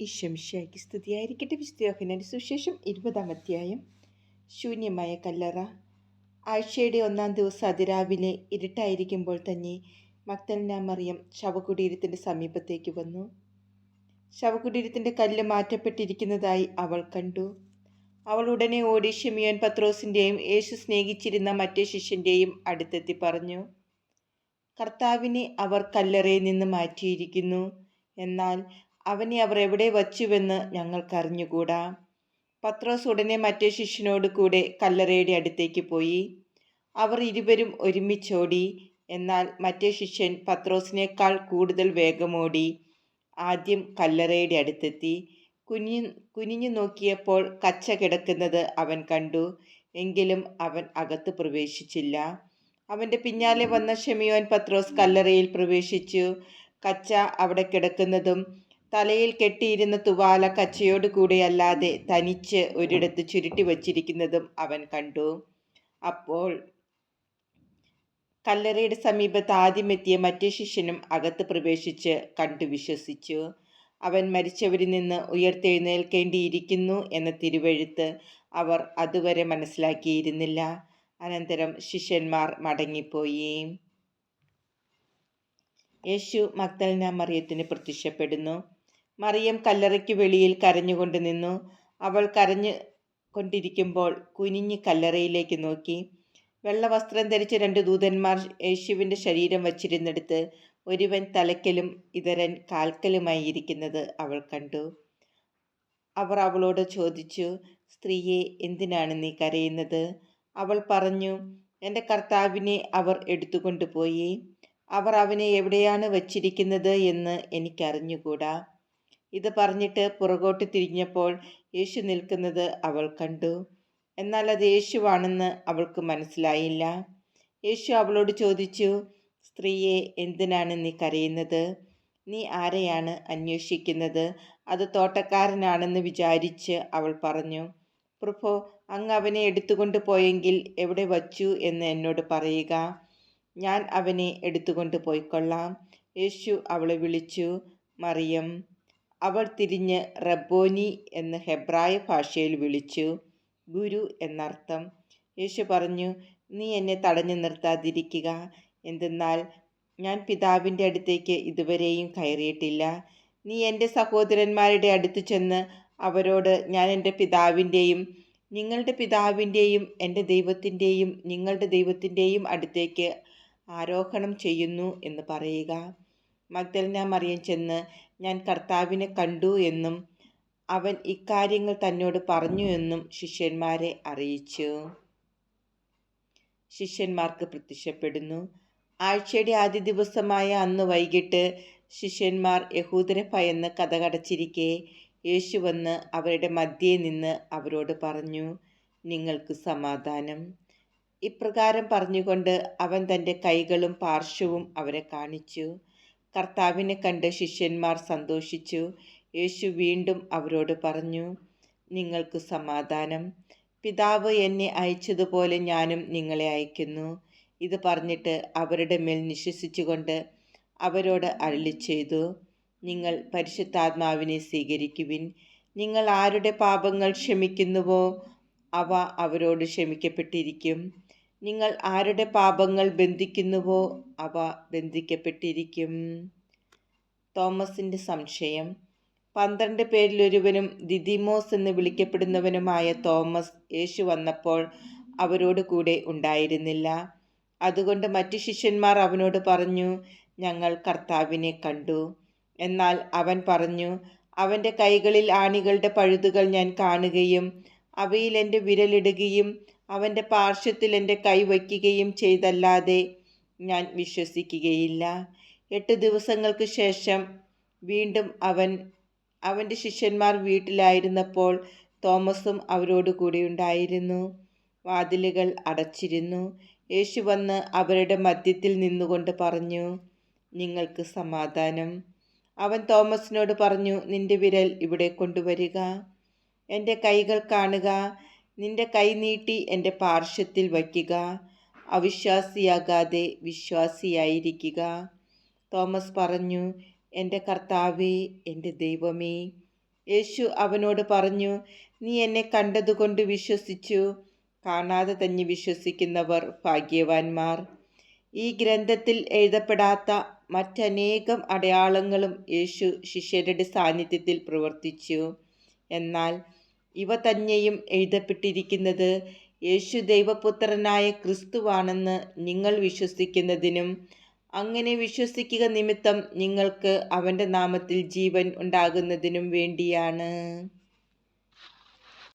ഈശ്വമിഷയ്ക്ക് സ്തുതിയായിരിക്കട്ടെ. വിശുദ്ധയോഹനന്റെ സുശേഷം ഇരുപതാം അധ്യായം. ശൂന്യമായ കല്ലറ. ആഴ്ചയുടെ ഒന്നാം ദിവസം അതിരാവിലെ ഇരുട്ടായിരിക്കുമ്പോൾ തന്നെ മക്തലിന മറിയം ശവകുടീരത്തിന്റെ സമീപത്തേക്ക് വന്നു. ശവകുടീരത്തിന്റെ കല്ല് മാറ്റപ്പെട്ടിരിക്കുന്നതായി അവൾ കണ്ടു. അവൾ ഉടനെ ഓടി ഷിമിയോൻ പത്രോസിന്റെയും യേശു സ്നേഹിച്ചിരുന്ന മറ്റേ ശിഷ്യന്റെയും അടുത്തെത്തി പറഞ്ഞു കർത്താവിനെ അവർ കല്ലറയിൽ നിന്ന് മാറ്റിയിരിക്കുന്നു. എന്നാൽ അവനെ അവർ എവിടെ വച്ചുവെന്ന് ഞങ്ങൾക്കറിഞ്ഞുകൂടാ? പത്രോസ് ഉടനെ മറ്റേ ശിഷ്യനോട് കൂടെ കല്ലറയുടെ അടുത്തേക്ക് പോയി. അവർ ഇരുവരും ഒരുമിച്ചോടി. എന്നാൽ മറ്റേ ശിഷ്യൻ പത്രോസിനേക്കാൾ കൂടുതൽ വേഗമോടി. ആദ്യം കല്ലറയുടെ അടുത്തെത്തി. കുഞ്ഞു കുനിഞ്ഞു നോക്കിയപ്പോൾ കച്ച കിടക്കുന്നത് അവൻ കണ്ടു. എങ്കിലും അവൻ അകത്ത് പ്രവേശിച്ചില്ല. അവന്റെ പിന്നാലെ വന്ന ഷെമിയോൻ പത്രോസ് കല്ലറയിൽ പ്രവേശിച്ചു. കച്ച അവിടെ കിടക്കുന്നതും തലയിൽ കെട്ടിയിരുന്ന തുവാല കച്ചയോട് കൂടെയല്ലാതെ തനിച്ച് ഒരിടത്ത് ചുരുട്ടി വച്ചിരിക്കുന്നതും അവൻ കണ്ടു. അപ്പോൾ കല്ലറയുടെ സമീപത്ത് ആദ്യമെത്തിയ മറ്റേ ശിഷ്യനും അകത്ത് പ്രവേശിച്ച് കണ്ടു വിശ്വസിച്ചു. അവൻ മരിച്ചവരിൽ നിന്ന് ഉയർത്തെഴുന്നേൽക്കേണ്ടിയിരിക്കുന്നു എന്ന തിരുവഴുത്ത് അവർ അതുവരെ മനസ്സിലാക്കിയിരുന്നില്ല. അനന്തരം ശിഷ്യന്മാർ മടങ്ങിപ്പോയി. യേശു മക്തലിന മറിയത്തിന് പ്രത്യക്ഷപ്പെടുന്നു. മറിയം കല്ലറയ്ക്ക് വെളിയിൽ കരഞ്ഞുകൊണ്ട് നിന്നു. അവൾ കരഞ്ഞു കൊണ്ടിരിക്കുമ്പോൾ കുനിഞ്ഞ് കല്ലറയിലേക്ക് നോക്കി. വെള്ളവസ്ത്രം ധരിച്ച രണ്ട് ദൂതന്മാർ യേശുവിന്റെ ശരീരം വച്ചിരുന്നെടുത്ത് ഒരുവൻ തലക്കലും ഇതരൻ കാൽക്കലുമായി ഇരിക്കുന്നത് അവൾ കണ്ടു. അവർ അവളോട് ചോദിച്ചു സ്ത്രീയെ എന്തിനാണ് നീ കരയുന്നത്? അവൾ പറഞ്ഞു എന്റെ കർത്താവിനെ അവർ എടുത്തുകൊണ്ടുപോയി. അവർ അവനെ എവിടെയാണ് വച്ചിരിക്കുന്നത് എന്ന് എനിക്കറിഞ്ഞുകൂടാ. ഇത് പറഞ്ഞിട്ട് പുറകോട്ട് തിരിഞ്ഞപ്പോൾ യേശു നിൽക്കുന്നത് അവൾ കണ്ടു. എന്നാൽ അത് യേശുവാണെന്ന് അവൾക്ക് മനസ്സിലായില്ല. യേശു അവളോട് ചോദിച്ചു സ്ത്രീയെ എന്തിനാണ് നീ കരയുന്നത്? നീ ആരെയാണ് അന്വേഷിക്കുന്നത്? അത് തോട്ടക്കാരനാണെന്ന് വിചാരിച്ച് അവൾ പറഞ്ഞു പ്രഭോ അങ്ങ് അവനെ എടുത്തുകൊണ്ട് പോയെങ്കിൽ എവിടെ വച്ചു എന്ന് എന്നോട് പറയുക. ഞാൻ അവനെ എടുത്തുകൊണ്ട് പോയിക്കൊള്ളാം. യേശു അവളെ വിളിച്ചു മറിയം അവൾ തിരിഞ്ഞ് റബ്ബോനി എന്ന് ഹെബ്രായ ഭാഷയിൽ വിളിച്ചു ഗുരു എന്നർത്ഥം. യേശു പറഞ്ഞു നീ എന്നെ തടഞ്ഞു നിർത്താതിരിക്കുക. എന്തെന്നാൽ ഞാൻ പിതാവിന്റെ അടുത്തേക്ക് ഇതുവരെയും കയറിയിട്ടില്ല. നീ എന്റെ സഹോദരന്മാരുടെ അടുത്ത് ചെന്ന് അവരോട് ഞാൻ എന്റെ പിതാവിന്റെയും നിങ്ങളുടെ പിതാവിന്റെയും എന്റെ ദൈവത്തിന്റെയും നിങ്ങളുടെ ദൈവത്തിന്റെയും അടുത്തേക്ക് ആരോഹണം ചെയ്യുന്നു എന്ന് പറയുക. മഗ്ദലന മറിയം ചെന്ന് ഞാൻ കർത്താവിനെ കണ്ടു എന്നും അവൻ ഇക്കാര്യങ്ങൾ തന്നോട് പറഞ്ഞു എന്നും ശിഷ്യന്മാരെ അറിയിച്ചു. ശിഷ്യന്മാർക്ക് പ്രത്യക്ഷപ്പെടുന്നു. ആഴ്ചയുടെ ആദ്യ ദിവസമായ അന്ന് വൈകിട്ട് ശിഷ്യന്മാർ യഹൂദരെ ഭയന്ന് കഥകടച്ചിരിക്കെ യേശു വന്ന് അവരുടെ മധ്യേ നിന്ന് അവരോട് പറഞ്ഞു നിങ്ങൾക്ക് സമാധാനം. ഇപ്രകാരം പറഞ്ഞുകൊണ്ട് അവൻ തന്റെ കൈകളും പാർശ്വവും അവരെ കാണിച്ചു. കർത്താവിനെ കണ്ട് ശിഷ്യന്മാർ സന്തോഷിച്ചു. യേശു വീണ്ടും അവരോട് പറഞ്ഞു നിങ്ങൾക്ക് സമാധാനം. പിതാവ് എന്നെ അയച്ചതുപോലെ ഞാനും നിങ്ങളെ അയക്കുന്നു. ഇത് പറഞ്ഞിട്ട് അവരുടെ മേൽ നിശ്വസിച്ചുകൊണ്ട് അവരോട് അരളി ചെയ്തു നിങ്ങൾ പരിശുദ്ധാത്മാവിനെ സ്വീകരിക്കുവിൻ. നിങ്ങൾ ആരുടെ പാപങ്ങൾ ക്ഷമിക്കുന്നുവോ? അവ അവരോട് ക്ഷമിക്കപ്പെട്ടിരിക്കും. നിങ്ങൾ ആരുടെ പാപങ്ങൾ ബന്ധിക്കുന്നുവോ അവ ബന്ധിക്കപ്പെട്ടിരിക്കും. തോമസിന്റെ സംശയം. പന്ത്രണ്ട് പേരിലൊരുവനും ദിദിമോസ് എന്ന് വിളിക്കപ്പെടുന്നവനുമായ തോമസ് യേശു വന്നപ്പോൾ അവരോട് കൂടെ ഉണ്ടായിരുന്നില്ല. അതുകൊണ്ട് മറ്റു ശിഷ്യന്മാർ അവനോട് പറഞ്ഞു ഞങ്ങൾ കർത്താവിനെ കണ്ടു. എന്നാൽ അവൻ പറഞ്ഞു അവന്റെ കൈകളിൽ ആണികളുടെ പഴുതുകൾ ഞാൻ കാണുകയും അവയിൽ എന്റെ വിരലിടുകയും അവന്റെ പാർശ്വത്തിൽ എന്റെ കൈ വയ്ക്കുകയും ചെയ്തല്ലാതെ ഞാൻ വിശ്വസിക്കുകയില്ല. എട്ട് ദിവസങ്ങൾക്ക് ശേഷം വീണ്ടും അവൻ അവന്റെ ശിഷ്യന്മാർ വീട്ടിലായിരുന്നപ്പോൾ തോമസും അവരോട് കൂടി ഉണ്ടായിരുന്നു. വാതിലുകൾ അടച്ചിരുന്നു. യേശു വന്ന് അവരുടെ മധ്യത്തിൽ നിന്നുകൊണ്ട് പറഞ്ഞു നിങ്ങൾക്ക് സമാധാനം. അവൻ തോമസിനോട് പറഞ്ഞു നിന്റെ വിരൽ ഇവിടെ കൊണ്ടുവരിക. എന്റെ കൈകൾ കാണുക. നിന്റെ കൈ നീട്ടി എന്റെ പാർശ്വത്തിൽ വയ്ക്കുക. അവിശ്വാസിയാകാതെ വിശ്വാസിയായിരിക്കുക. തോമസ് പറഞ്ഞു എന്റെ കർത്താവേ എന്റെ ദൈവമേ. യേശു അവനോട് പറഞ്ഞു നീ എന്നെ കണ്ടതുകൊണ്ട് വിശ്വസിച്ചു. കാണാതെ തന്നെ വിശ്വസിക്കുന്നവർ ഭാഗ്യവാന്മാർ. ഈ ഗ്രന്ഥത്തിൽ എഴുതപ്പെടാത്ത മറ്റനേകം അടയാളങ്ങളും യേശു ശിഷ്യരുടെ സാന്നിധ്യത്തിൽ പ്രവർത്തിച്ചു. എന്നാൽ ഇവ തന്നെയും എഴുതപ്പെട്ടിരിക്കുന്നത് യേശു ദൈവപുത്രനായ ക്രിസ്തുവാണെന്ന് നിങ്ങൾ വിശ്വസിക്കുന്നതിനും അങ്ങനെ വിശ്വസിക്കുക നിമിത്തം നിങ്ങൾക്ക് അവന്റെ നാമത്തിൽ ജീവൻ ഉണ്ടാകുന്നതിനും വേണ്ടിയാണ്.